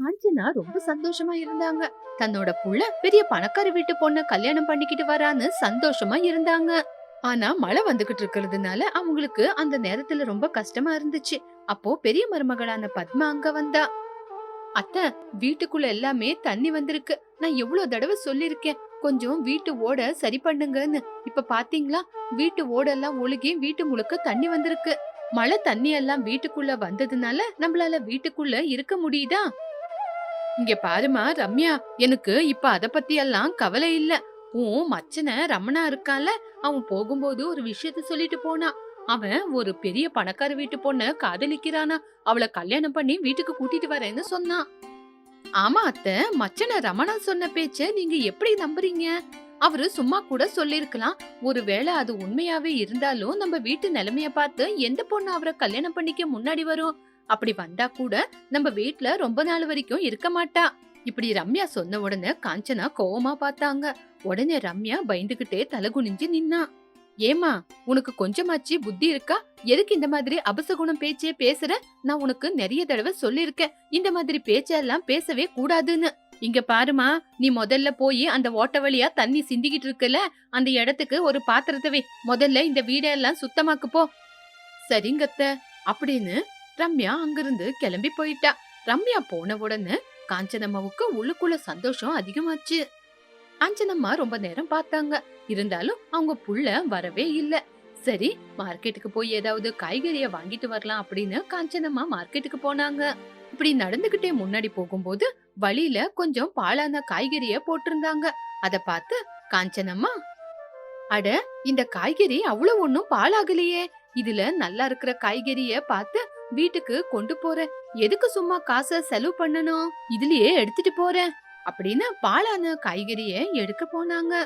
காஞ்சனா ரொம்ப சந்தோஷமா இருந்தாங்க. தன்னோட புள்ள பெரிய பணக்கார வீட்டு பொண்ண கல்யாணம் பண்ணிக்கிட்டு வரான்னு சந்தோஷமா இருந்தாங்க. ஆனா மழை வந்துகிட்டு இருக்கிறதுனால அவங்களுக்கு அந்த நேரத்துல ரொம்ப கஷ்டமா இருந்துச்சு. அப்போ பெரிய மருமகளான பத்மா அங்க வந்தா. அத்தை வீட்டுக்குள்ள எல்லாமே தண்ணி வந்திருக்கு. நான் எவ்வளவு தடவை சொல்லிருக்கேன் கொஞ்சம் வீட்டு ஓட சரி பண்ணுங்கன்னு. இப்ப பாத்தீங்களா? வீட்டு ஓடெல்லாம் ஒழுகி வீட்டு முழுக்க தண்ணி வந்திருக்கு. மழை தண்ணி எல்லாம் வீட்டுக்குள்ள வந்ததுனால நம்மளால வீட்டுக்குள்ள இருக்க முடியுதா? இங்க பாருமா ரம்யா எனக்கு இப்ப அத பத்தி எல்லாம் கவலை இல்ல. உன் மச்சன ரமணா இருக்கான்ல அவன் போகும்போது ஒரு விஷயத்த சொல்லிட்டு போனா. அவன் ஒரு பெரிய பணக்கார வீட்டு பொண்ண காதலிக்கிறானா. அவளை கல்யாணம் பண்ணி வீட்டுக்கு கூட்டிட்டு வரேன்னு சொன்னான். ஆமா அத்தை மச்சன ரமணா சொன்ன பேச்ச நீங்க எப்படி நம்புறீங்க? அவரு சும்மா கூட சொல்லிருக்கலாம். ஒருவேளை அது உண்மையாவே இருந்தாலும் நம்ம வீட்டு நிலைமைய பார்த்து எந்த பொண்ணு அவரை கல்யாணம் பண்ணிக்க முன்னாடி வரும்? அப்படி வந்தா கூட நம்ம வீட்ல ரொம்ப நாள் வரைக்கும் இருக்க மாட்டா. இப்படி ரம்யா சொன்ன உடனே காஞ்சனா கோவமா பார்த்தாங்க. உடனே ரம்யா பயந்துகிட்டே தலை குனிஞ்சு நின்னா. ஏமா உனக்கு கொஞ்சமாச்சு புத்தி இருக்கா? எதுக்கு இந்த மாதிரி அபசகுணம் பேச்சே பேசுற? நான் உனக்கு நிறைய தடவை சொல்லிருக்கேன் இந்த மாதிரி பேச்செல்லாம் பேசவே கூடாதுன்னு. இங்க பாருமா நீ முதல்ல போய் அந்த ஓட்ட வழியா தண்ணி சிந்திக்கிட்டு இருக்குல்ல அந்த இடத்துக்கு ஒரு பாத்திரத்தை முதல்ல இந்த வீடெல்லாம் சுத்தமாக்கு போ. சரிங்கத்த அப்படின்னு ரம்யா அங்கிருந்து கிளம்பி போயிட்டா. ரம்யா போன உடனே காஞ்சனம்மாவுக்கு உள்ளுக்குள்ள சந்தோஷம் அதிகமாச்சு. காஞ்சனம்மா ரொம்ப நேரம் பார்த்தாங்க. இருந்தாலும் அவங்க புள்ள வரவே இல்ல. சரி மார்க்கெட்டுக்கு போய் ஏதாவது காய்கறிய வாங்கிட்டு வரலாம் அப்படின்னு காஞ்சனம்மா மார்க்கெட்டுக்கு போனாங்க. இப்படி நடந்துகிட்டே முன்னாடி போகும்போது வழியில கொஞ்சம் பாழான காய்கறிய போட்டிருந்தாங்க. அத பார்த்து காஞ்சனம்மா அட இந்த காய்கறி அவ்வளவு ஒன்னும் பாழாகலையே இதுல நல்லா இருக்கிற காய்கறிய பார்த்து வீட்டுக்கு கொண்டு போறேன். எதுக்கு சும்மா காசை செலவு பண்ணணும்? இதுலயே எடுத்துட்டு போறேன். அப்படின்னு பாழான காய்கறிய எடுக்க போனாங்க.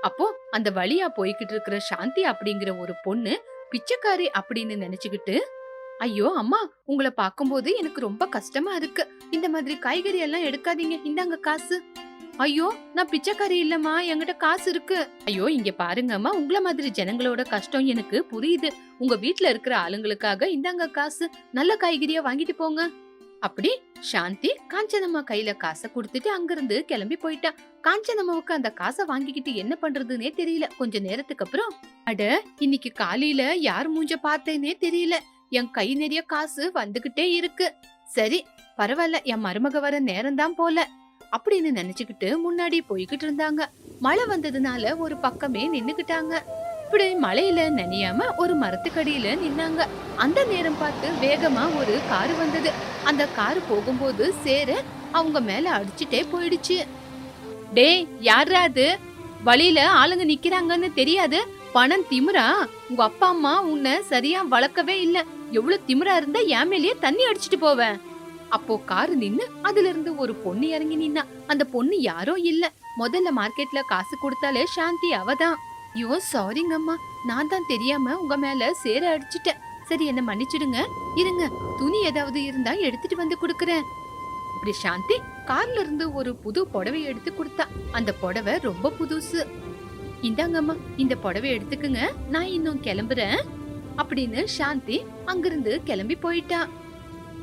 அப்போ அந்த வழியா போய்கிட்டு இருக்கிற சாந்தி அப்படிங்கிற ஒரு பொண்ணு பிச்சைக்காரி அப்படின்னு நினைச்சுக்கிட்டு ஐயோ அம்மா உங்களை பார்க்கும்போது எனக்கு ரொம்ப கஷ்டமா இருக்கு. இந்த மாதிரி காய்கறி எல்லாம் எடுக்காதீங்க. இந்தாங்க காசு. ஐயோ நான் பிச்சைக்காரி இல்லம்மா என்கிட்ட காசு இருக்கு. ஐயோ இங்க பாருங்கம்மா உங்கள மாதிரி ஜனங்களோட கஷ்டம் எனக்கு புரியுது. உங்க வீட்ல இருக்கிற ஆளுங்களுக்காக இந்தாங்க காசு நல்ல காய்கறியா வாங்கிட்டு போங்க. அப்படி சாந்தி காஞ்சனம்மா கையில காசை கொடுத்துட்டு அங்கிருந்து கிளம்பி போயிட்டா காஞ்சனம்மாவுக்கு அந்த காசை வாங்கிக்கிட்டு என்ன பண்றதுன்னே தெரியல. கொஞ்ச நேரத்துக்கு அப்புறம் அட இன்னைக்கு காலையில யார் மூஞ்ச பார்த்தேனே தெரியல. என் கை நிறைய காசு வந்துகிட்டே இருக்கு. சரி பரவாயில்ல என் மருமக வர நேரம் தான் போல. அப்படின்னு நினைச்சுக்கிட்டு முன்னாடி போய்கிட்டு இருந்தாங்க. மழை வந்ததுனால ஒரு பக்கமே நின்னுக்கிட்டாங்க. இப்படி மழையில நனையாம ஒரு மரத்துக்கடியில நின்னாங்க. அந்த நேரம் பார்த்து வேகமா ஒரு காரு வந்தது. அந்த காரு போகும்போது சேர அவங்க மேல அடிச்சுட்டே போயிடுச்சு. டேய் யாரா அது? வழியில ஆளுங்க நிக்கிறாங்கன்னு தெரியாது. பணம் திமிரா உங்க அப்பா அம்மா உன்னை சரியா வளர்க்கவே இல்ல. எவ்வளவு திமுறா இருந்தா என் மேலேயே தண்ணி அடிச்சிட்டு போவேன். அப்போ காரு நின்னு அதுல இருந்து ஒரு பொண்ணு இறங்கி நின்னா. அந்த பொண்ணு யாரோ இல்ல. முதல்ல மார்க்கெட்ல காசு கொடுத்தாலே சாந்தி அவதான் ஐயோ சாரிங்கம்மா. நான் தான் தெரியாம உங்க மேல சேர அடிச்சிட்டேன். சரி என்ன மன்னிச்சிடுங்க. இருங்க துணி ஏதாவது இருந்தா எடுத்துட்டு வந்து கொடுக்குறேன். இப்படி சாந்தி கார்ல இருந்து ஒரு புது புடவை எடுத்து கொடுத்தா. அந்த புடவை ரொம்ப புதுசு. இந்தாங்கம்மா இந்த புடவை எடுத்துக்குங்க. நான் இன்னும் கிளம்புறேன். அப்படின்னு சாந்தி அங்கிருந்து கிளம்பி போயிட்டா.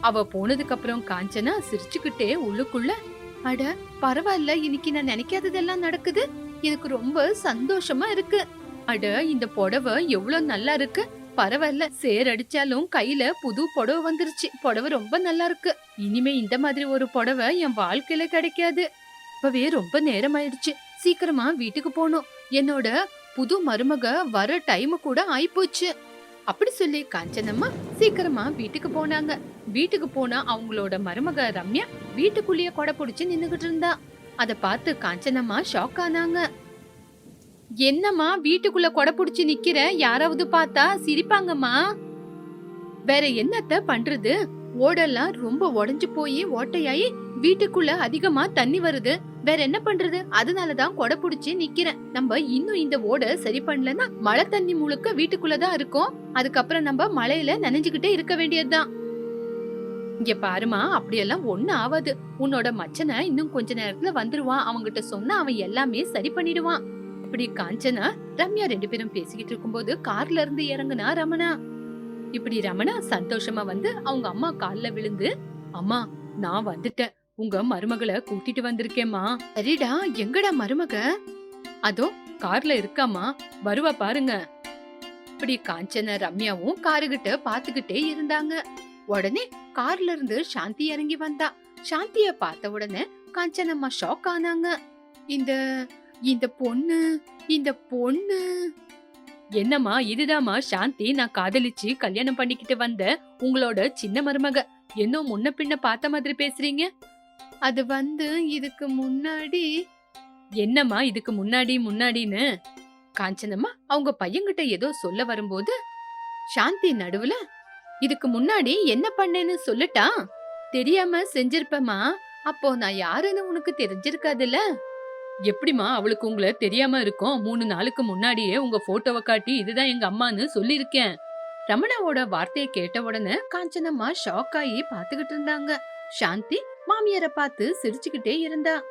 அவ போனதுக்கு அப்புறம் காஞ்சனா சிரிச்சுக்கிட்டே உள்ளுக்குள்ள அட பரவாயில்ல இன்னைக்கு நான் நினைக்காததெல்லாம் நடக்குது. எனக்கு ரொம்ப சந்தோஷமா இருக்கு. அட இந்த புடவை எவ்வளவு நல்லா இருக்கு. பரவாயில்ல சேர் அடிச்சாலும் கையில புது புடவை வந்துருச்சு. புடவை ரொம்ப நல்லா இருக்கு. இனிமே இந்த மாதிரி ஒரு புடவை என் வாழ்க்கையில கிடைக்காது. இப்பவே ரொம்ப நேரம் ஆயிடுச்சு. சீக்கிரமா வீட்டுக்கு போனோம் என்னோட புது மருமக வர டைம் கூட ஆயிப்போச்சு. அப்படி சொல்லி காஞ்சனம்மா சீக்கிரமா வீட்டுக்கு போனாங்க. வீட்டுக்கு போனா அவங்களோட மருமக ரம்யா வீட்டுக்குள்ளேயே கொடை பிடிச்சு நின்னுகிட்டு இருந்தா. அத பார்த்து காஞ்சனம்மா ஷாக் ஆனாங்க. என்னம்மா வீட்டுக்குள்ள கொடை பிடிச்சு நிக்கிற? யாராவது பார்த்தா சிரிப்பாங்கம்மா. வேற என்னத்த பண்றது? ஓடெல்லாம் ரொம்ப உடஞ்சு போய் ஓட்டையாயி வீட்டுக்குள்ள அதிகமா தண்ணி வருது. வேற என்ன பண்றது? அதனாலதான் கொடை புடிச்சு நிக்கிறேன். நம்ம இன்னும் இந்த ஓட சரி பண்ணலன்னா மழை தண்ணி முழுக்க வீட்டுக்குள்ளதான் இருக்கும். அதுக்கப்புறம் நம்ம மழையில நனைஞ்சுகிட்டே இருக்க வேண்டியதுதான். இங்க பாருமா அப்படியெல்லாம் ஒண்ணு ஆவாது. உன்னோட மச்சனை இன்னும் கொஞ்ச நேரத்துல வந்துருவான். அவங்கிட்ட சொன்னா அவன் எல்லாமே சரி பண்ணிடுவான். இப்படி காஞ்சனா ரம்யா ரெண்டு பேரும் பேசிக்கிட்டு இருக்கும்போது கார்ல இருந்து இறங்குனா ரமணா. இப்படி ரமணா சந்தோஷமா வந்து அவங்க அம்மா கால்ல விழுந்து அம்மா நான் வந்துட்டேன். உங்க மருமகளை கூட்டிட்டு வந்திருக்கேம்மா. சரிடா எங்கடா மருமக? அதோ கார்ல இருக்காமா வருவா பாருங்க. இப்படி காஞ்சன ரம்யாவும் காருகிட்ட பாத்துக்கிட்டே இருந்தாங்க. உடனே கார்ல இருந்து சாந்தி இறங்கி வந்தா. சாந்திய பார்த்த உடனே காஞ்சனம்மா ஷாக் ஆனாங்க. இந்த இந்த பொண்ணு இந்த பொண்ணு. என்னம்மா இதுதாம்மா சாந்தி நான் காதலிச்சு கல்யாணம் பண்ணிக்கிட்டு வந்த உங்களோட சின்ன மருமக. என்ன முன்ன பின்ன பார்த்த மாதிரி பேசுறீங்க. அது வந்து இதுக்கு முன்னாடி என்னம்மா இதுக்கு முன்னாடி முன்னாடின்னு? காஞ்சனம்மா அவங்க பையன்கிட்ட ஏதோ சொல்ல வரும்போது சாந்தி நடுவுல இதுக்கு முன்னாடி என்ன பண்ணேன்னு சொல்லட்டா? தெரியாம செஞ்சிருப்பமா அப்போ நான் யாருன்னு உனக்கு தெரிஞ்சிருக்காதுல்ல? எப்படிமா அவளுக்கு உங்களை தெரியாம இருக்கும்? மூணு நாளுக்கு முன்னாடியே உங்க போட்டோவை காட்டி இதுதான் எங்க அம்மான்னு சொல்லியிருக்கேன். ரமணாவோட வார்த்தையை கேட்ட உடனே காஞ்சனம்மா ஷாக் ஆகி பாத்துக்கிட்டு இருந்தாங்க. சாந்தி மாமியார பார்த்து சிரிச்சுக்கிட்டே இருந்தா.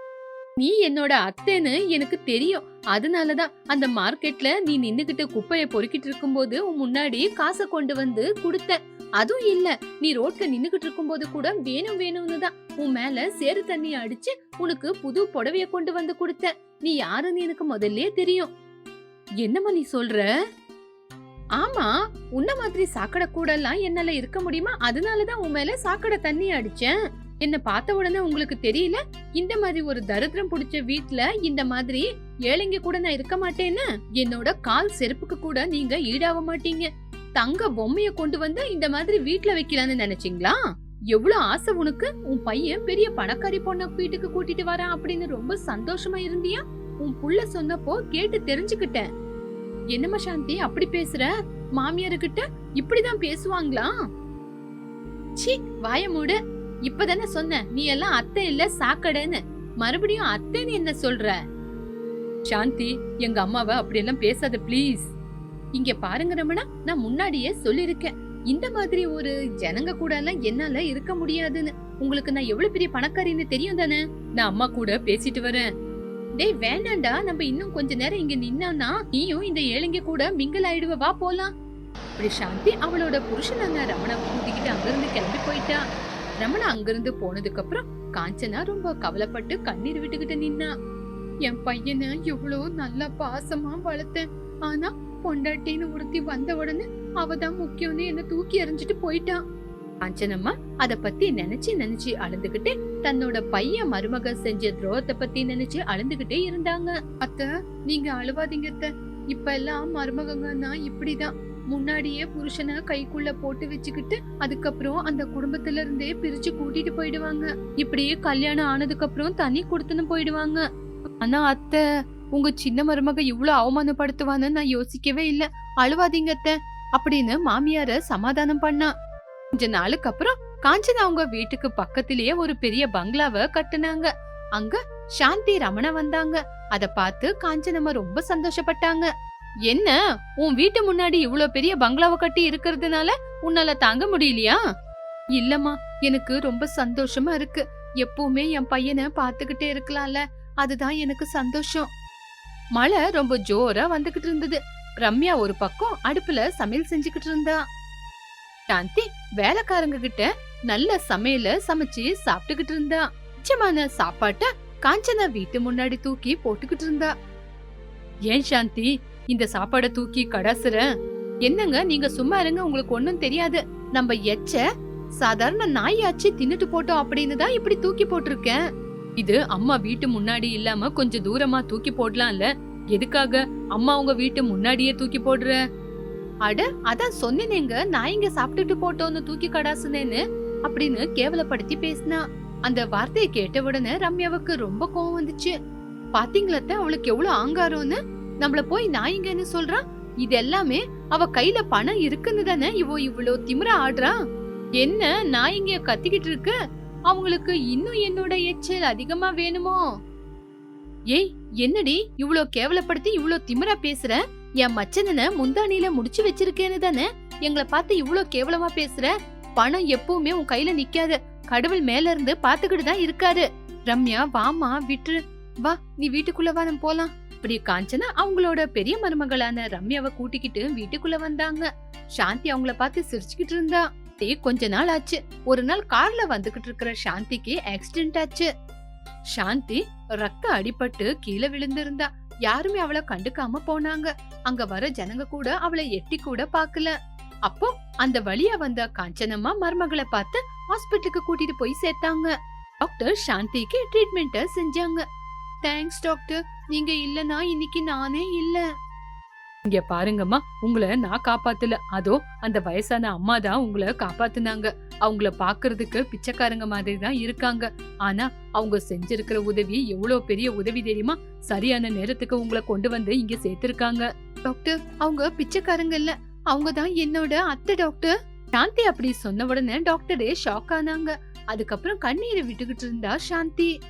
நீ என்னோட அத்தைன்னு எனக்கு தெரியும். அதனாலதான் அந்த மார்க்கெட்ல நீ நின்னுகிட்டு குப்பைய பொறுக்கிட்டு இருக்கும்போது உன் முன்னாடி காசை கொண்டு வந்து கொடுத்த அதுவும் இல்ல நீ ரோட்ல நின்னுகிட்டு இருக்கும்போது கூட வேணும் வேணும்னு தான். உன் மேல சேறு தண்ணி அடிச்சு உனக்கு புது புடவைய கொண்டு வந்து கொடுத்த நீ யாருன்னு எனக்கு முதல்ல தெரியும். என்னம்மா நீ சொல்ற? ஆமா உன்ன மாதிரி சாக்கடை கூட எல்லாம் என்னால இருக்க முடியுமா? அதனாலதான் உன் மேல சாக்கடை தண்ணி அடிச்சேன். என்ன பார்த்த உடனே உங்களுக்கு தெரியல? இந்த மாதிரி ஒரு தரித்திரம் பிடிச்ச வீட்ல இந்த மாதிரி ஏழைங்க கூட நான் இருக்க மாட்டேன்னு? என்னோட கால் செருப்புக்கு கூட நீங்க ஈடாக மாட்டீங்க. தங்க பொம்மைய கொண்டு வந்து இந்த மாதிரி வீட்ல வைக்கலாம்னு நினைச்சீங்களா? எவ்வளவு ஆசை உனக்கு? உன் பையன் பெரிய பணக்காரி பொண்ண வீட்டுக்கு கூட்டிட்டு வரான் அப்படின்னு ரொம்ப சந்தோஷமா இருந்தியா? உன் புள்ள சொன்னப்போ கேட்டு தெரிஞ்சுக்கிட்டேன். என்னம்மா சாந்தி அப்படி பேசுற? மாமியாரு கிட்ட இப்படிதான் பேசுவாங்களா? சி வாய மூடு. இப்பதானே சொன்ன நீ எல்லாம் அத்தை இல்ல சாக்கடைன்னு. மறுபடியும் அத்தைன்னு என்ன சொல்ற? சாந்தி எங்க அம்மாவை அப்படி எல்லாம் பேசாத ப்ளீஸ். இங்க பாருங்க ரமணா நான் முன்னாடியே சொல்லிருக்கேன் இந்த மாதிரி ஒரு ஜனங்க கூட எல்லாம் என்னால இருக்க முடியாதுன்னு. உங்களுக்கு நான் எவ்வளவு பெரிய பணக்காரின்னு தெரியும் தானே? நான் அம்மா கூட பேசிட்டு வரேன். டேய் வேண்டாம்டா. நம்ம இன்னும் கொஞ்ச நேரம் இங்க நின்னோம்னா நீயும் இந்த ஏழைங்க கூட மிங்கல் ஆயிடுவ. வா போலாம். அப்படி சாந்தி அவளோட புருஷனான ரமணா கூட்டிக்கிட்டு அங்கிருந்து கிளம்பி போயிட்டா. ரமணா அங்கிருந்து போனதுக்கு அப்புறம் காஞ்சனா ரொம்ப கவலைப்பட்டு கண்ணீர் விட்டுக்கிட்டு நின்னா. என் பையனை இவ்வளோ நல்லா பாசமா வளர்த்தேன். ஆனா பொண்டாட்டின்னு ஒருத்தி வந்த உடனே அவதான் முக்கியம்னு என்ன தூக்கி எறிஞ்சிட்டு போயிட்டான் காஞ்சனம்மா அத பத்தி நினைச்சு நினைச்சு அழுந்துகிட்டு தன்னோட பையன் மருமக செஞ்ச துரோகத்தை பத்தி நினைச்சு அழுந்துகிட்டே இருந்தாங்க. அத்த நீங்க அழுவாதீங்க அத்த. இப்ப எல்லாம் மருமகங்கன்னா இப்படிதான். முன்னாடியே புருஷனை கைக்குள்ள போட்டு வச்சுக்கிட்டு அதுக்கப்புறம் அந்த குடும்பத்துல இருந்தே பிரிச்சு கூட்டிட்டு போயிடுவாங்க. இப்படியே கல்யாணம் ஆனதுக்கு அப்புறம் தனி கொடுத்துன்னு போயிடுவாங்க. ஆனா அத்தை உங்க சின்ன மருமக இவ்ளோ அவமானப்படுத்துவான்னு நான் யோசிக்கவே இல்ல. அழுவாதீங்க அத்தை அப்படின்னு மாமியார சமாதானம் பண்ணா. கொஞ்ச நாளுக்கு அப்புறம் காஞ்சனா அவங்க வீட்டுக்கு பக்கத்திலேயே ஒரு பெரிய பங்களாவை கட்டுனாங்க. அங்க சாந்தி ரமண வந்தாங்க. அத பார்த்து காஞ்சனம்மா ரொம்ப சந்தோஷப்பட்டாங்க. என்ன உன் வீட்டு முன்னாடி இவ்ளோ பெரிய பங்களாவை கட்டி இருக்கிறதுனால உன்னால தாங்க முடியலையா? இல்லம்மா எனக்கு ரொம்ப சந்தோஷமா இருக்கு. எப்பவுமே என் பையனை பாத்துக்கிட்டே இருக்கலாம்ல. அதுதான் எனக்கு சந்தோஷம். மழை ரொம்ப ஜோரா வந்துகிட்டு இருந்தது. ரம்யா ஒரு பக்கம் அடுப்புல சமையல் செஞ்சுக்கிட்டு இருந்தா. சாந்தி வேலைக்காரங்க கிட்ட நல்ல சமையல சமைச்சு சாப்பிட்டுக்கிட்டு இருந்தா. மிச்சமான சாப்பாட்ட காஞ்சனா வீட்டு முன்னாடி தூக்கி போட்டுக்கிட்டு இருந்தா. ஏன் சாந்தி இந்த சாப்பாடை தூக்கி கடசுறேன் என்னங்க நீங்க சும்மா இருங்க உங்களுக்கு ஒண்ணும் தெரியாது. நம்ம எச்ச சாதாரண நாயாச்சு தின்னுட்டு போட்டோம் அப்படின்னு தான் இப்படி தூக்கி போட்டிருக்கேன். இது அம்மா வீட்டு முன்னாடி இல்லாம கொஞ்சம் தூரமா தூக்கி போடலாம்ல? எதுக்காக அம்மா உங்க வீட்டு முன்னாடியே தூக்கி போடுற? அட அதான் சொன்னேனேங்க நான் இங்க சாப்பிட்டுட்டு போட்டோன்னு தூக்கி கடாசுனேன்னு அப்படின்னு கேவலப்படுத்தி பேசினா. அந்த வார்த்தையை கேட்ட உடனே ரம்யாவுக்கு ரொம்ப கோவம் வந்துச்சு. பாத்தீங்களத்த அவளுக்கு எவ்வளவு ஆங்காரம்னு? நம்மள போய் நாயிங்கன்னு சொல்றா? இது எல்லாமே அவ கையில பணம் இருக்குன்னு தானே இவோ இவ்வளோ திமிரா ஆடுறா? என்ன நாயிங்க கத்திக்கிட்டு இருக்கு? அவங்களுக்கு இன்னும் என்னோட எச்சல் அதிகமா வேணுமோ? ஏய் என்னடி இவ்ளோ கேவலப்படுத்தி இவ்ளோ திமிரா பேசுற? என் மச்சனனை முந்தானில முடிச்சு வச்சிருக்கேன்னு தானே? எங்களை பார்த்து இவ்ளோ கேவலமா பேசுற? பணம் எப்பவுமே உன் கையில நிக்காது. கடவுள் மேல இருந்து பாத்துக்கிட்டு தான் இருக்காரு. ரம்யா வாமா விட்டுரு. வா நீ வீட்டுக்குள்ள வா நம்ம போலாம். இப்படி காஞ்சனா அவங்களோட பெரிய மருமகளான ரம்யாவை கூட்டிக்கிட்டு வீட்டுக்குள்ள வந்தாங்க. சாந்தி அவங்கள பார்த்து சிரிச்சுக்கிட்டு இருந்தா. கொஞ்ச நாள் ஆச்சு. ஒரு நாள் கார்ல வந்துகிட்டு இருக்கிற சாந்திக்கு ஆக்சிடென்ட் ஆச்சு. சாந்தி ரத்த அடிபட்டு கீழே விழுந்திருந்தா. யாருமே அவளை கண்டுக்காம போனாங்க. அங்க வர ஜனங்க கூட அவளை எட்டி கூட பாக்கல அப்போ அந்த வழியா வந்த காஞ்சனம்மா மருமகளை பார்த்து ஹாஸ்பிட்டலுக்கு கூட்டிட்டு போய் சேர்த்தாங்க. டாக்டர் சாந்திக்கு ட்ரீட்மெண்ட்ட செஞ்சாங்க. தேங்க்ஸ் டாக்டர் நீங்க இல்லனா இன்னைக்கு நானே இல்ல. இங்க பாருங்கம்மா உங்களை நான் காப்பாத்தல. அதோ அந்த வயசான அம்மா தான் உங்களை காப்பாத்துனாங்க. அவங்கள பாக்குறதுக்கு பிச்சைக்காரங்க மாதிரி தான் இருக்காங்க. ஆனா அவங்க செஞ்சிருக்கிற உதவி எவ்வளவு பெரிய உதவி தெரியுமா? சரியான நேரத்துக்கு உங்களை கொண்டு வந்து இங்க சேர்த்திருக்காங்க. டாக்டர் அவங்க பிச்சைக்காரங்க இல்ல. அவங்க தான் என்னோட அத்தை டாக்டர் சாந்தி அப்படி சொன்ன உடனே டாக்டரே ஷாக் ஆனாங்க. அதுக்கப்புறம் கண்ணீரை விட்டுக்கிட்டு இருந்தா சாந்தி.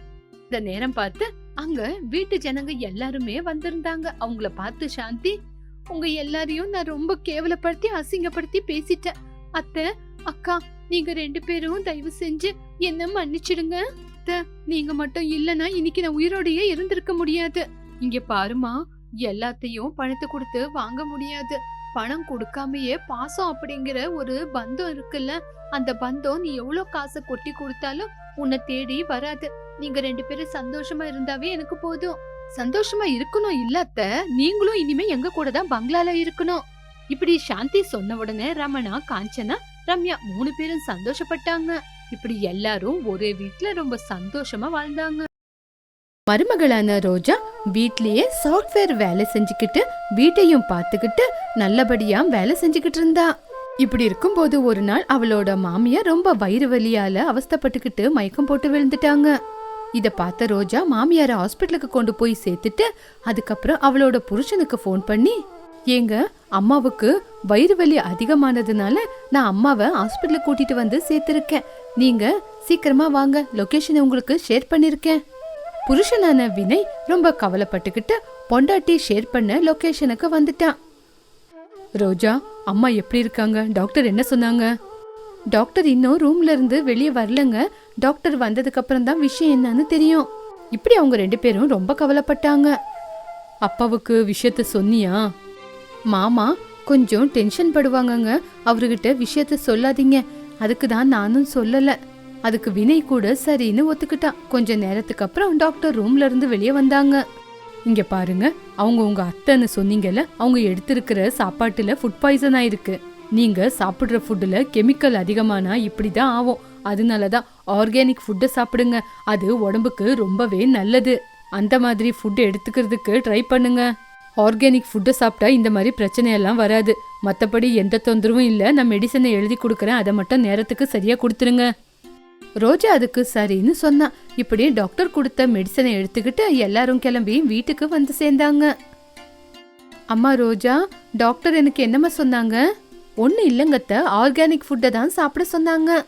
இந்த நேரம் பார்த்து அங்க வீட்டு ஜனங்க எல்லாருமே வந்திருந்தாங்க. அவங்கள பார்த்து சாந்தி உங்க எல்லாரையும் நான் ரொம்ப கேவலப்படுத்தி அசிங்கப்படுத்தி பேசிட்டேன். அத்தை அக்கா நீங்க ரெண்டு பேரும் தயவு செஞ்சு என்ன மன்னிச்சிடுங்க. அத்தை நீங்க மட்டும் இல்லனா இன்னைக்கு நான் உயிரோடையே இருந்திருக்க முடியாது. இங்க பாருமா எல்லாத்தையும் பணத்தை கொடுத்து வாங்க முடியாது. பணம் கொடுக்காமயே பாசம் அப்படிங்கிற ஒரு பந்தம் இருக்குல்ல? அந்த பந்தம் நீ எவ்வளவு காசை கொட்டி கொடுத்தாலும் உன்னை தேடி வராது. நீங்க ரெண்டு பேரும் சந்தோஷமா இருந்தாவே எனக்கு போதும். சந்தோஷமா இருக்கணும் இல்லாத்த நீங்களும் இனிமே எங்க கூட தான் பங்களால இருக்கணும். இப்படி சாந்தி சொன்ன உடனே ரமணா காஞ்சனா ரம்யா மூணு பேரும் சந்தோஷப்பட்டாங்க. இப்படி எல்லாரும் ஒரே வீட்ல ரொம்ப சந்தோஷமா வாழ்ந்தாங்க. மருமகளான ரோஜா வீட்லயே சாஃப்ட்வேர் வேலை செஞ்சுக்கிட்டு வீட்டையும் பார்த்துக்கிட்டு நல்லபடியா வேலை செஞ்சுக்கிட்டு இருந்தா. இப்படி இருக்கும்போது ஒரு நாள் அவளோட மாமியார் ரொம்ப வயிறு வலியால அவஸ்தைப்பட்டுக்கிட்டு மயக்கம் போட்டு விழுந்துட்டாங்க. இதை பார்த்த ரோஜா மாமியாரை ஹாஸ்பிட்டலுக்கு கொண்டு போய் சேர்த்துட்டு அதுக்கப்புறம் அவளோட புருஷனுக்கு ஃபோன் பண்ணி ஏங்க அம்மாவுக்கு வயிறு வலி அதிகமானதுனால நான் அம்மாவை ஹாஸ்பிட்டலுக்கு கூட்டிட்டு வந்து சேர்த்திருக்கேன். நீங்க சீக்கிரமா வாங்க லொகேஷனை உங்களுக்கு ஷேர் பண்ணிருக்கேன். புருஷனான வினய் ரொம்ப கவலைப்பட்டுக்கிட்டு பொண்டாட்டி ஷேர் பண்ண லொகேஷனுக்கு வந்துட்டான். ரோஜா அம்மா எப்படி இருக்காங்க? டாக்டர் என்ன சொன்னாங்க? டாக்டர் இன்னும் ரூம்ல இருந்து வெளியே வரலங்க. டாக்டர் வந்ததுக்கு அப்புறம் தான் விஷயம் என்னன்னு தெரியும். இப்படி அவங்க ரெண்டு பேரும் ரொம்ப கவலைப்பட்டாங்க. அப்பாவுக்கு விஷயத்த சொன்னியா? மாமா கொஞ்சம் டென்ஷன் படுவாங்கங்க. அவர்கிட்ட விஷயத்த சொல்லாதீங்க. அதுக்கு தான் நானும் சொல்லல. அதுக்கு வினய் கூட சரின்னு ஒத்துக்கிட்டான் கொஞ்ச நேரத்துக்கு அப்புறம் டாக்டர் ரூம்ல இருந்து வெளியே வந்தாங்க. இங்க பாருங்க அவங்க உங்க அத்தைன்னு சொன்னீங்கல்ல அவங்க எடுத்திருக்கிற சாப்பாட்டுல ஃபுட் பாய்சன் ஆயிருக்கு. நீங்க சாப்பிடுற ஃபுட்டுல கெமிக்கல் அதிகமானா இப்படிதான் ஆகும். அதனால தான் ஆர்கானிக் ஃபுட்டை சாப்பிடுங்க. அது உடம்புக்கு ரொம்பவே நல்லது. அந்த மாதிரி ஃபுட் எடுத்துக்கிறதுக்கு ட்ரை பண்ணுங்க. ஆர்கானிக் ஃபுட்டை சாப்பிட்டா இந்த மாதிரி பிரச்சனையெல்லாம் வராது. மற்றபடி எந்த தொந்தரவும் இல்லை. நான் மெடிசனை எழுதி கொடுக்குறேன். அதை மட்டும் நேரத்துக்கு சரியாக கொடுத்துருங்க. ரோஜா அதுக்கு சரின்னு சொன்னான் இப்படி டாக்டர் கொடுத்த மெடிசனை எடுத்துக்கிட்டு எல்லாரும் கிளம்பி வீட்டுக்கு வந்து சேர்ந்தாங்க. அம்மா ரோஜா டாக்டர் எனக்கு என்னம்மா சொன்னாங்க? ஒன்றும் இல்லைங்கத்த. ஆர்கானிக் ஃபுட்டை தான் சாப்பிட சொன்னாங்க.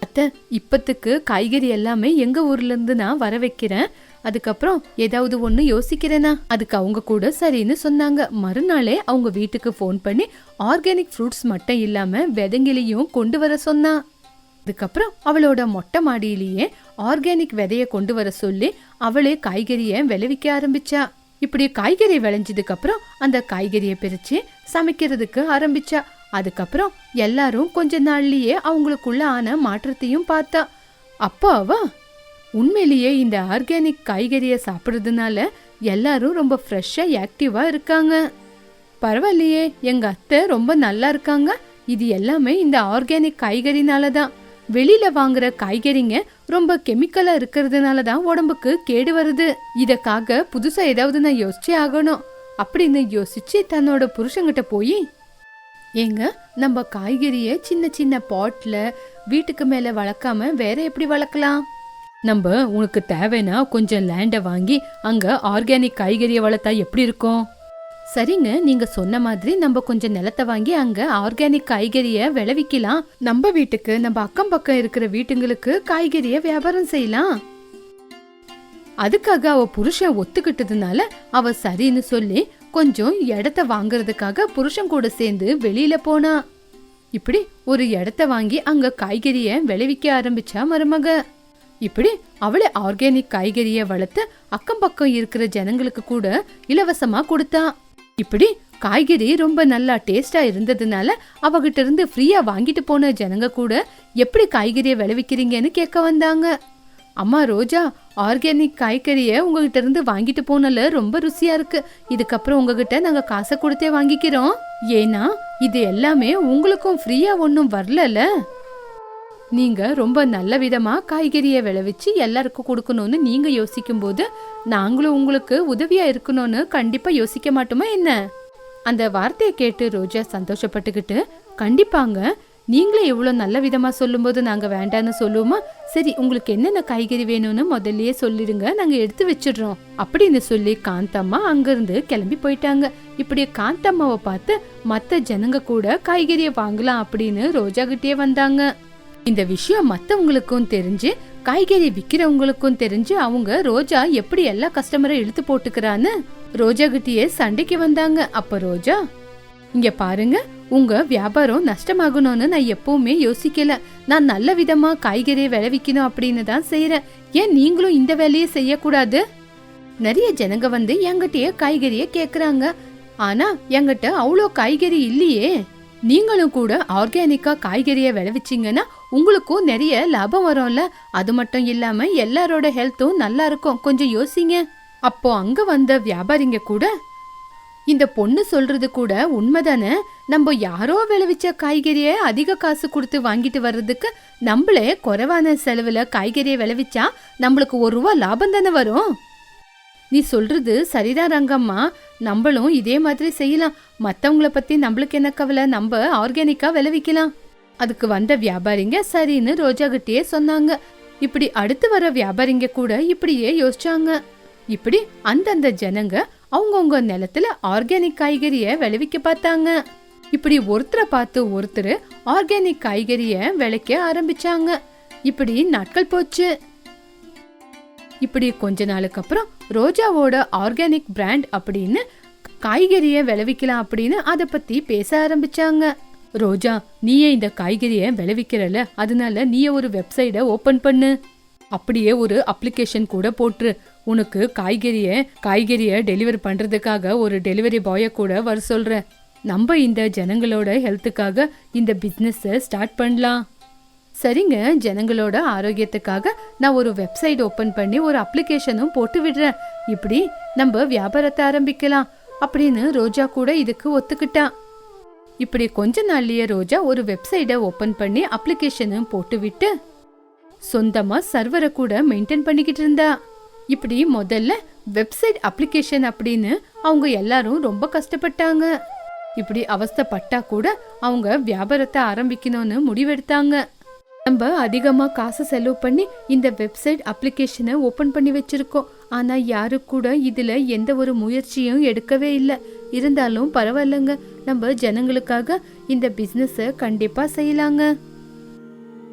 அத்தை இப்பத்துக்கு காய்கறி எல்லாமே எங்க ஊர்ல இருந்து நான் வர வைக்கிறேன். அதுக்கப்புறம் ஏதாவது ஒன்று யோசிக்கிறேனா? அதுக்கு அவங்க கூட சரின்னு சொன்னாங்க. மறுநாளே அவங்க வீட்டுக்கு ஃபோன் பண்ணி ஆர்கானிக் ஃப்ரூட்ஸ் மட்டும் இல்லாம விதைங்களையும் கொண்டு வர சொன்னா. அதுக்கப்புறம் அவளோட மொட்டை மாடியிலேயே ஆர்கானிக் விதைய கொண்டு வர சொல்லி அவளே காய்கறியை விளைவிக்க ஆரம்பிச்சா. இப்படி காய்கறி விளைஞ்சதுக்கு அப்புறம் அந்த காய்கறியை பிரிச்சு சமைக்கிறதுக்கு ஆரம்பிச்சா. அதுக்கப்புறம் எல்லாரும் கொஞ்ச நாள்லயே அவங்களுக்குள்ள ஆன மாற்றத்தையும் பார்த்தா. அப்போ அவ உண்மையிலேயே இந்த ஆர்கானிக் காய்கறியை சாப்பிட்றதுனால எல்லாரும் ரொம்ப ஃப்ரெஷ்ஷாக ஆக்டிவாக இருக்காங்க. பரவாயில்லையே எங்க அத்தை ரொம்ப நல்லா இருக்காங்க. இது எல்லாமே இந்த ஆர்கானிக் காய்கறினால தான் வெளியில வாங்குற காய்கறிங்க ரொம்ப கெமிக்கலா இருக்கிறதுனால தான் உடம்புக்கு கேடு வருது. இதற்காக புதுசா ஏதாவது நான் யோசிச்சே ஆகணும். அப்படின்னு யோசிச்சு தன்னோட புருஷங்கிட்ட போய் ஏங்க நம்ம காய்கறியை சின்ன சின்ன பாட்டில் வீட்டுக்கு மேலே வளர்க்காம வேற எப்படி வளர்க்கலாம்? நம்ம உனக்கு தேவைன்னா கொஞ்சம் லேண்டை வாங்கி அங்கே ஆர்கானிக் காய்கறியை வளர்த்தா எப்படி இருக்கும்? சரிங்க நீங்க சொன்ன மாதிரி நம்ம கொஞ்சம் நிலத்தை வாங்கி அங்க ஆர்கானிக் காய்கறிய விளைவிக்கலாம். நம்ம வீட்டுக்கு நம்ம அக்கம் பக்கம் இருக்கிற வீட்டுங்களுக்கு காய்கறிய வியாபாரம் செய்யலாம். அதுக்காக அவ புருஷன் ஒத்துக்கிட்டதுனால அவ சரின்னு சொல்லி கொஞ்சம் இடத்த வாங்குறதுக்காக புருஷன் கூட சேர்ந்து வெளியில போனா. இப்படி ஒரு இடத்த வாங்கி அங்க காய்கறிய விளைவிக்க ஆரம்பிச்சா மருமக. இப்படி அவளே ஆர்கானிக் காய்கறிய வளர்த்து அக்கம் பக்கம் இருக்கிற ஜனங்களுக்கு கூட இலவசமா கொடுத்தா. இப்படி காய்கறி ரொம்ப நல்லா டேஸ்டா இருந்ததுனால அவகிட்ட இருந்து ஃப்ரீயா வாங்கிட்டு போன ஜனங்க கூட எப்படி காய்கறியை விளைவிக்கிறீங்கன்னு கேட்க வந்தாங்க. அம்மா ரோஜா ஆர்கானிக் காய்கறியை உங்ககிட்ட இருந்து வாங்கிட்டு போனல ரொம்ப ருசியா இருக்கு. இதுக்கப்புறம் உங்ககிட்ட நாங்க காசை கொடுத்தே வாங்கிக்கிறோம். ஏன்னா இது எல்லாமே உங்களுக்கும் ஃப்ரீயா ஒன்றும் வரலல. நீங்க ரொம்ப நல்ல விதமா காய்கறியை விளைவிச்சு எல்லாருக்கும் கொடுக்கணும்னு நீங்க யோசிக்கும் போது நாங்களும் உங்களுக்கு உதவியா இருக்கணும்னு கண்டிப்பா யோசிக்க மாட்டோமா என்ன? அந்த வார்த்தையை கேட்டு ரோஜா சந்தோஷப்பட்டுக்கிட்டு கண்டிப்பாங்க நீங்களே இவ்வளோ நல்ல விதமாக சொல்லும்போது நாங்கள் வேண்டான்னு சொல்லுவோமா? சரி உங்களுக்கு என்னென்ன காய்கறி வேணும்னு முதல்லயே சொல்லிடுங்க. நாங்கள் எடுத்து வச்சிடுறோம். அப்படின்னு சொல்லி காந்தம்மா அங்கேருந்து கிளம்பி போயிட்டாங்க. இப்படி காந்தம்மாவை பார்த்து மற்ற ஜனங்க கூட காய்கறியை வாங்கலாம் அப்படின்னு ரோஜா கிட்டே வந்தாங்க. இந்த விஷயம் மற்றவங்களுக்கும் தெரிஞ்சு காய்கறி விற்கிறவங்களுக்கும் தெரிஞ்சு அவங்க ரோஜா எப்படி எல்லா கஸ்டமரை இழுத்து போட்டுக்கிறான்னு ரோஜா கிட்டயே சண்டைக்கு வந்தாங்க. அப்ப ரோஜா இங்க பாருங்க உங்க வியாபாரம் நஷ்டமாகணும்னு நான் எப்பவுமே யோசிக்கல. நான் நல்ல விதமா காய்கறியை விளைவிக்கணும் அப்படின்னு தான் செய்யறேன் ஏன் நீங்களும் இந்த வேலையை செய்யக்கூடாது? நிறைய ஜனங்க வந்து என்கிட்டயே காய்கறிய கேக்குறாங்க. ஆனா என்கிட்ட அவ்வளோ காய்கறி இல்லையே. நீங்களும் கூட ஆர்கானிக்கா காய்கறியை விளைவிச்சீங்கன்னா உங்களுக்கும் நிறைய லாபம் வரும்ல. அது மட்டும் இல்லாம எல்லாரோட ஹெல்த்தும் நல்லா இருக்கும். கொஞ்சம் யோசிங்க. அப்போ அங்க வந்த வியாபாரிங்க கூட இந்த பொண்ணு சொல்றது கூட உண்மைதானே? நம்ம யாரோ விளைவிச்ச காய்கறியை அதிக காசு கொடுத்து வாங்கிட்டு வர்றதுக்கு நம்மளே குறைவான செலவுல காய்கறியை விளைவிச்சா நம்மளுக்கு ஒரு ரூபா லாபம் தானே வரும்? நீ சொல்றது சரிதான் ரங்கம்மா. நம்மளும் இதே மாதிரி செய்யலாம். மத்தவங்கள பத்தி நம்மளுக்கு என்ன கவலை? நம்ம ஆர்கானிக்கா விளைவிக்கலாம். அதுக்கு வந்த வியாபாரிங்க சரின்னு ரோஜா கிட்டயே சொன்னாங்க. இப்படி அடுத்து வர வியாபாரிங்க கூட இப்படியே யோசிச்சாங்க. இப்படி அந்தந்த ஜனங்க அவங்கவுங்க நிலத்துல ஆர்கானிக் காய்கறியை விளைவிக்க பார்த்தாங்க. இப்படி ஒருத்தரை பார்த்து ஒருத்தர் ஆர்கானிக் காய்கறியை விளைக்க ஆரம்பிச்சாங்க. இப்படி நாட்கள் போச்சு. இப்படி கொஞ்ச நாளுக்கு அப்புறம் ரோஜாவோட ஆர்கானிக் பிராண்ட் அப்படின்னு காய்கறியை விளைவிக்கலாம் அப்படின்னு அதை பத்தி பேச ஆரம்பிச்சாங்க. ரோஜா நீயே இந்த காய்கறியை விளைவிக்கிறல அதனால நீயே ஒரு வெப்சைட்டை ஓபன் பண்ணு. அப்படியே ஒரு அப்ளிகேஷன் கூட போட்டுரு. உனக்கு காய்கறிய காய்கறிய டெலிவரி பண்றதுக்காக ஒரு டெலிவரி பாயை கூட வர சொல்றேன் நம்ம இந்த ஜனங்களோட ஹெல்த்துக்காக இந்த பிஸ்னஸை ஸ்டார்ட் பண்ணலாம். சரிங்க ஜனங்களோட ஆரோக்கியத்துக்காக நான் ஒரு வெப்சைட் ஓபன் பண்ணி ஒரு அப்ளிகேஷனும் போட்டு விடுறேன். இப்படி நம்ம வியாபாரத்தை ஆரம்பிக்கலாம் அப்படின்னு ரோஜா கூட இதுக்கு ஒத்துக்கிட்டா. இப்படி கொஞ்ச நாள்லயே ரோஜா ஒரு வெப்சைட்டை ஓபன் பண்ணி அப்ளிகேஷனும் போட்டு விட்டு சொந்தமா சர்வரை கூட மெயின்டைன் பண்ணிக்கிட்டு இருந்தா. இப்படி முதல்ல வெப்சைட் அப்ளிகேஷன் அப்படின்னு அவங்க எல்லாரும் ரொம்ப கஷ்டப்பட்டாங்க. இப்படி அவஸ்தப்பட்டா கூட அவங்க வியாபாரத்தை ஆரம்பிக்கணும்னு முடிவெடுத்தாங்க. நம்ம அதிகமாக காசு செலவு பண்ணி இந்த வெப்சைட் அப்ளிகேஷனை ஓப்பன் பண்ணி வச்சிருக்கோம். ஆனால் யாரு கூட இதில் எந்த ஒரு முயற்சியும் எடுக்கவே இல்லை. இருந்தாலும் பரவாயில்லைங்க. நம்ம ஜனங்களுக்காக இந்த பிஸ்னஸை கண்டிப்பாக செய்யலாங்க.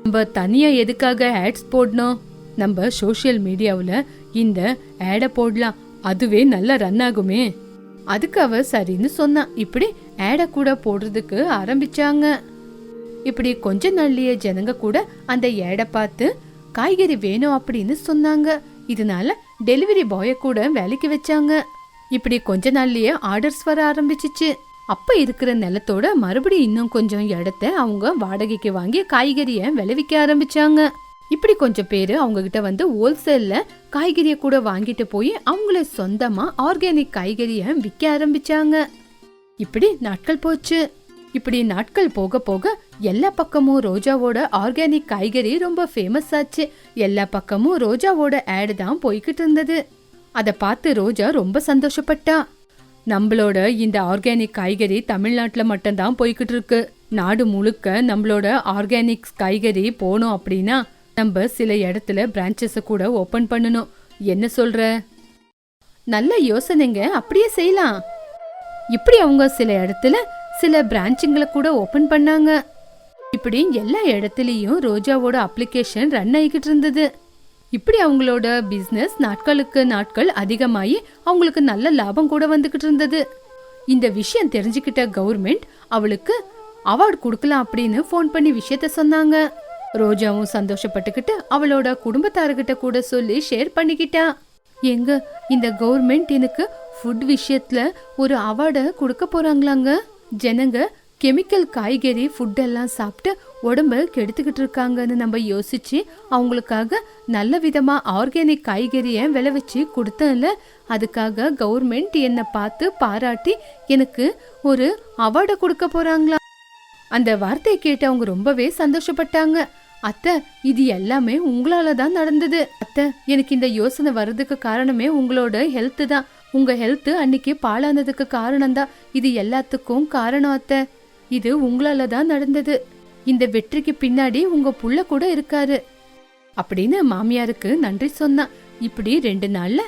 நம்ம தனியாக எதுக்காக ஆட்ஸ் போடணும்? நம்ம சோஷியல் மீடியாவில் இந்த ஆடை போடலாம். அதுவே நல்லா ரன் ஆகுமே. அதுக்கு அவ சரின்னு சொன்னான் இப்படி ஆடை கூட போடுறதுக்கு ஆரம்பிச்சாங்க. இப்படி கொஞ்ச நாள்லயே ஜனங்க கூட அந்த ஏடை பார்த்து காய்கறி வேணும் அப்படின்னு சொன்னாங்க. இதனால டெலிவரி பாய கூட வேலைக்கு வச்சாங்க. இப்படி கொஞ்ச நாள்லயே ஆர்டர்ஸ் வர ஆரம்பிச்சிச்சு. அப்ப இருக்கிற நிலத்தோட மறுபடியும் இன்னும் கொஞ்சம் இடத்த அவங்க வாடகைக்கு வாங்கி காய்கறிய விளைவிக்க ஆரம்பிச்சாங்க. இப்படி கொஞ்சம் பேர் அவங்கக்கிட்ட வந்து ஹோல்சேலில் காய்கறியை கூட வாங்கிட்டு போய் அவங்கள சொந்தமாக ஆர்கானிக் காய்கறியை விற்க ஆரம்பிச்சாங்க. இப்படி நாட்கள் போச்சு. இப்படி நாட்கள் போக போக எல்லா பக்கமும் ரோஜாவோட ஆர்கானிக் காய்கறி ரொம்ப ஃபேமஸ் ஆச்சு. எல்லா பக்கமும் ரோஜாவோட ஆடு தான் போய்கிட்டு இருந்தது. அதை பார்த்து ரோஜா ரொம்ப சந்தோஷப்பட்டா. நம்மளோட இந்த ஆர்கானிக் காய்கறி தமிழ்நாட்டில் மட்டும்தான் போய்கிட்டு இருக்கு. நாடு முழுக்க நம்மளோட ஆர்கானிக்ஸ் காய்கறி போனோம் அப்படின்னா நம்ம சில இடத்துல பிரான்ச்சஸை கூட ஓபன் பண்ணணும். என்ன சொல்ற? நல்ல யோசனைங்க அப்படியே செய்யலாம். இப்படி அவங்க சில இடத்துல சில பிரான்ச்சுங்களை கூட ஓபன் பண்ணாங்க. இப்படி எல்லா இடத்துலயும் ரோஜாவோட அப்ளிகேஷன் ரன் ஆகிக்கிட்டு இருந்தது. இப்படி அவங்களோட பிஸ்னஸ் நாட்களுக்கு நாட்கள் அதிகமாகி அவங்களுக்கு நல்ல லாபம் கூட வந்துகிட்டு இருந்தது. இந்த விஷயம் தெரிஞ்சுக்கிட்ட கவர்மெண்ட் அவளுக்கு அவார்டு கொடுக்கலாம் அப்படின்னு ஃபோன் பண்ணி விஷயத்த சொன்னாங்க. ரோஜாவும் சந்தோஷப்பட்டுக்கிட்டு அவளோட குடும்பத்தார்கிட்ட கூட சொல்லி ஷேர் பண்ணிக்கிட்டா. எங்க இந்த கவர்மெண்ட் எனக்கு ஃபுட் விஷயத்துல ஒரு அவார்டை கொடுக்க போறாங்களாங்க? ஜனங்க கெமிக்கல் காய்கறி ஃபுட் எல்லாம் சாப்பிட்டு உடம்ப கெடுத்துக்கிட்டு இருக்காங்கன்னு நம்ம யோசிச்சு அவங்களுக்காக நல்ல விதமா ஆர்கானிக் காய்கறியை விளைவிச்சு கொடுத்தேன்ல. அதுக்காக கவர்மெண்ட் என்னை பார்த்து பாராட்டி எனக்கு ஒரு அவார்டை கொடுக்க போறாங்களா? அந்த வார்த்தையை கேட்டு அவங்க ரொம்பவே சந்தோஷப்பட்டாங்க. அத்தை இது எல்லாமே உங்களால தான் நடந்தது. அத்தை எனக்கு இந்த யோசனை வர்றதுக்கு காரணமே உங்களோட ஹெல்த் தான். உங்க ஹெல்த் அன்னைக்கு பாழானதுக்கு காரணம் தான். இது எல்லாத்துக்கும் காரணம் அத்தை. இது உங்களால தான் நடந்தது. இந்த வெற்றிக்கு பின்னாடி உங்க புள்ள கூட இருக்காரு. அப்படின்னு மாமியாருக்கு நன்றி சொன்னான். இப்படி ரெண்டு நாள்ல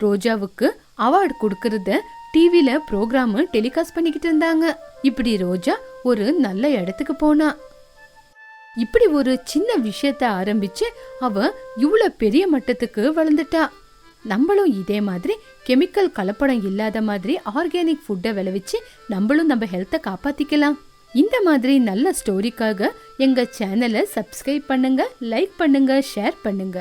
ரோஜாவுக்கு அவார்டு கொடுக்கறத டிவியில ப்ரோக்ராம் டெலிகாஸ்ட் பண்ணிக்கிட்டு இருந்தாங்க. இப்படி ரோஜா ஒரு நல்ல இடத்துக்கு போனா. இப்படி ஒரு சின்ன விஷயத்த ஆரம்பிச்சு அவ இவ்வளவு பெரிய மட்டத்துக்கு வளர்ந்துட்டா. நம்மளும் இதே மாதிரி கெமிக்கல் கலப்படம் இல்லாத மாதிரி ஆர்கானிக் ஃபுட்டை விளைவிச்சு நம்மளும் நம்ம ஹெல்த்தை காப்பாத்திக்கலாம். இந்த மாதிரி நல்ல ஸ்டோரிக்காக எங்க சேனலை சப்ஸ்கிரைப் பண்ணுங்க லைக் பண்ணுங்க ஷேர் பண்ணுங்க.